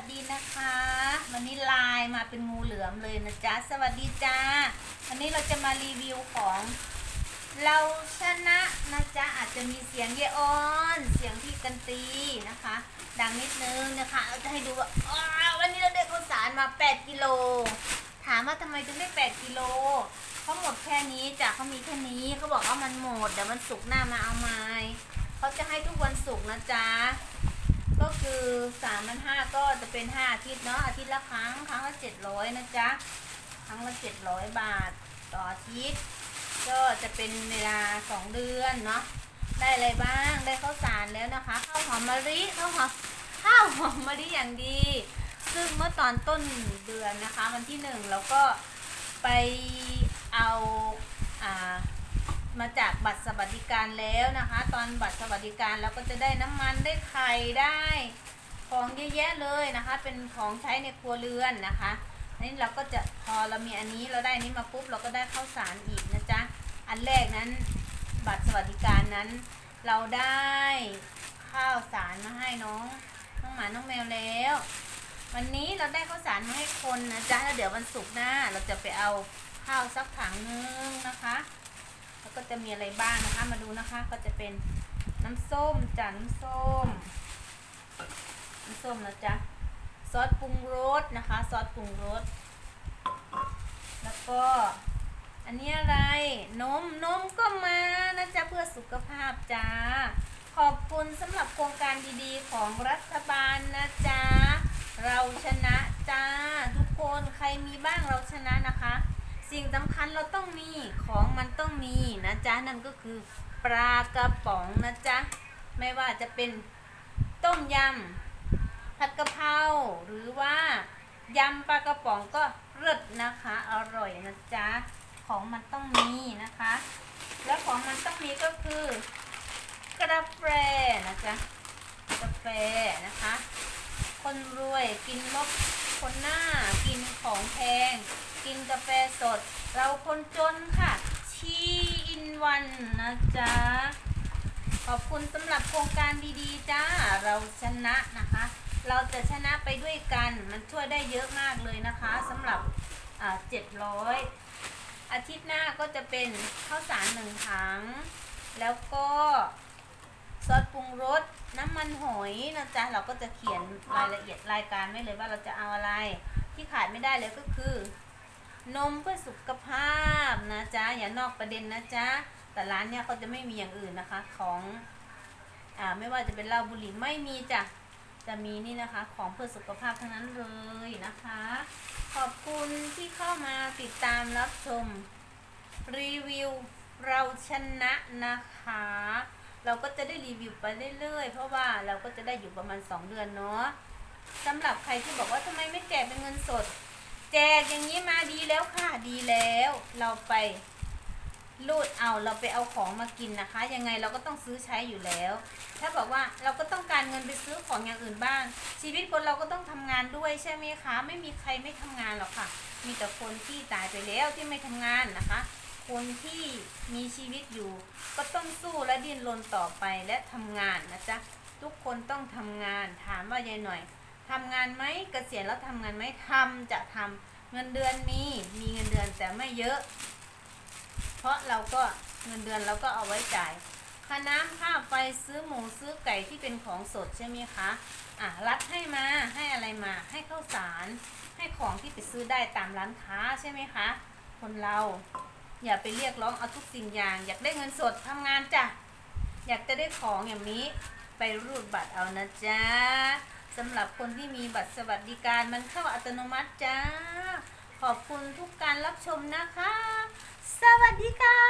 สดีนะคะ วันนี้ไลน์มาเป็นงูเหลือมเลยนะจ๊ะ สวัสดีจ้า วันนี้เราจะมารีวิวของ เราชนะนะจ๊ะ อาจจะมีเสียงเยออน เสียงพี่กันตีนะคะ ดังนิดนึงนะคะ เราจะให้ดูว่าวันนี้เราได้ข้าวสารมา 8 กิโล ถามว่าทำไมถึงได้ 8 กิโลเขาหมดแค่นี้จ้ะเขามีแค่นี้เขาบอกว่ามันหมดเดี๋ยววันศุกหน้ามาเอาใหม่เขาจะให้ทุกวันศุกนะจ๊ะ ก็คือสามพันห้าก็จะเป็นห้าอาทิตย์เนาะอาทิตย์ละครั้งครั้งละเจ็ดร้อยนะจ๊ะครั้งละเจ็ดร้อยบาทต่ออาทิตย์ก็จะเป็นเวลาสองเดือนเนาะได้อะไรบ้างได้ข้าวสารแล้วนะคะข้าวหอมมะลิข้าวหอมข้าวหอมมะลิอย่างดี ซึ่งเมื่อตอนต้นเดือนนะคะ วันที่หนึ่งเราก็ไปเอาอ่า มาจากบัตรสวัสดิการแล้วนะคะ ตอนบัตรสวัสดิการเราก็จะได้น้ำมันได้ไข่ได้ของเยอะแยะเลยนะคะ เป็นของใช้ในครัวเรือนนะคะนี่เราก็จะพอเรามีอันนี้เราได้อันนี้มาปุ๊บเราก็ได้ข้าวสารอีกนะจ๊ะอันแรกนั้น บัตรสวัสดิการนั้น เราได้ข้าวสารมาให้น้องน้องหมาน้องแมวแล้ว วันนี้เราได้ข้าวสารมาให้คนนะจ๊ะแล้วเดี๋ยววันศุกร์หน้าเราจะไปเอาข้าวสักถังนึงนะคะ ก็จะมีอะไรบ้างนะคะ มาดูนะคะ ก็จะเป็นน้ำส้มจ้ะน้ำส้ม น้ำส้มนะจ๊ะ ซอสปรุงรสนะคะ ซอสปรุงรส แล้วก็ อันนี้อะไร นม นมก็มานะจ๊ะเพื่อสุขภาพจ้า ขอบคุณสำหรับโครงการดีๆ ของรัฐบาลนะจ๊ะ เราชนะจ้า ทุกคน ใครมีบ้างเราชนะนะคะ สิ่งสำคัญเราต้องมีของมันต้องมีนะจ๊ะนั่นก็คือปลากระป๋องนะจ๊ะไม่ว่าจะเป็นต้มยำผัดกะเพราหรือว่ายำปลากระป๋องก็เลิศนะคะ อร่อยนะจ๊ะของมันต้องมีนะคะ แล้วของมันต้องมีก็คือกาแฟนะจ๊ะกาแฟนะคะ คนรวยกินลบคนหน้ากินของแพง กินกาแฟสด เราคนจนค่ะชีอินวันนะจ๊ะ ขอบคุณสำหรับโครงการดีๆจ้า เราชนะนะคะ เราจะชนะไปด้วยกัน มันช่วยได้เยอะมากเลยนะคะสำหรับเจ็ดร้อยอาทิตย์หน้าก็จะเป็นข้าวสารหนึ่งถัง แล้วก็ซอสปรุงรสน้ำมันหอยนะจ๊ะเราก็จะเขียนรายละเอียดรายการไว้เลยว่าเราจะเอาอะไรที่ขาดไม่ได้เลยก็คือ นมเพื่อสุขภาพนะจ๊ะอย่านอกประเด็นนะจ๊ะแต่ร้านเนี่ยเขาจะไม่มีอย่างอื่นนะคะของอ่าไม่ว่าจะเป็นเหล้าบุหรี่ไม่มีจ้ะจะมีนี่นะคะของเพื่อสุขภาพทั้งนั้นเลยนะคะ ขอบคุณที่เข้ามาติดตามรับชมรีวิวเราชนะนะคะ เราก็จะได้รีวิวไปเรื่อยๆ เพราะว่าเราก็จะได้อยู่ประมาณ 2 เดือนเนาะสำหรับใครที่บอกว่าทำไมไม่แจกเป็นเงินสด แจกอย่างนี้มาดีแล้วค่ะดีแล้ว เราไปรูดเอาเราไปเอาของมากินนะคะ ยังไงเราก็ต้องซื้อใช้อยู่แล้ว ถ้าบอกว่าเราก็ต้องการเงินไปซื้อของอย่างอื่นบ้าง ชีวิตคนเราก็ต้องทำงานด้วยใช่ไหมคะ ไม่มีใครไม่ทำงานหรอกค่ะ มีแต่คนที่ตายไปแล้วที่ไม่ทำงานนะคะ คนที่มีชีวิตอยู่ ก็ต้องสู้และดิ้นรนต่อไปและทำงานนะจ๊ะทุกคนต้องทำงานถามว่ายายหน่อย ทำงานไหมเกษียณแล้วทำงานไหมทำจะทำเงินเดือนมีมีเงินเดือนแต่ไม่เยอะ เพราะเราก็เงินเดือนเราก็เอาไว้จ่ายค่าน้ำค่าไฟซื้อหมูซื้อไก่ที่เป็นของสดใช่ไหมคะอะรัฐให้มาให้อะไรมาให้ข้าวสารให้ของที่ไปซื้อได้ตามร้านค้าใช่ไหมคะ คนเราอย่าไปเรียกร้องเอาทุกสิ่งอย่าง อยากได้เงินสดทำงานจ้ะอยากจะได้ของอย่างนี้ไปรูดบัตรเอานะจ๊ะ สำหรับคนที่มีบัตรสวัสดิการมันเข้าอัตโนมัติจ้า ขอบคุณทุกการรับชมนะคะ สวัสดีค่ะ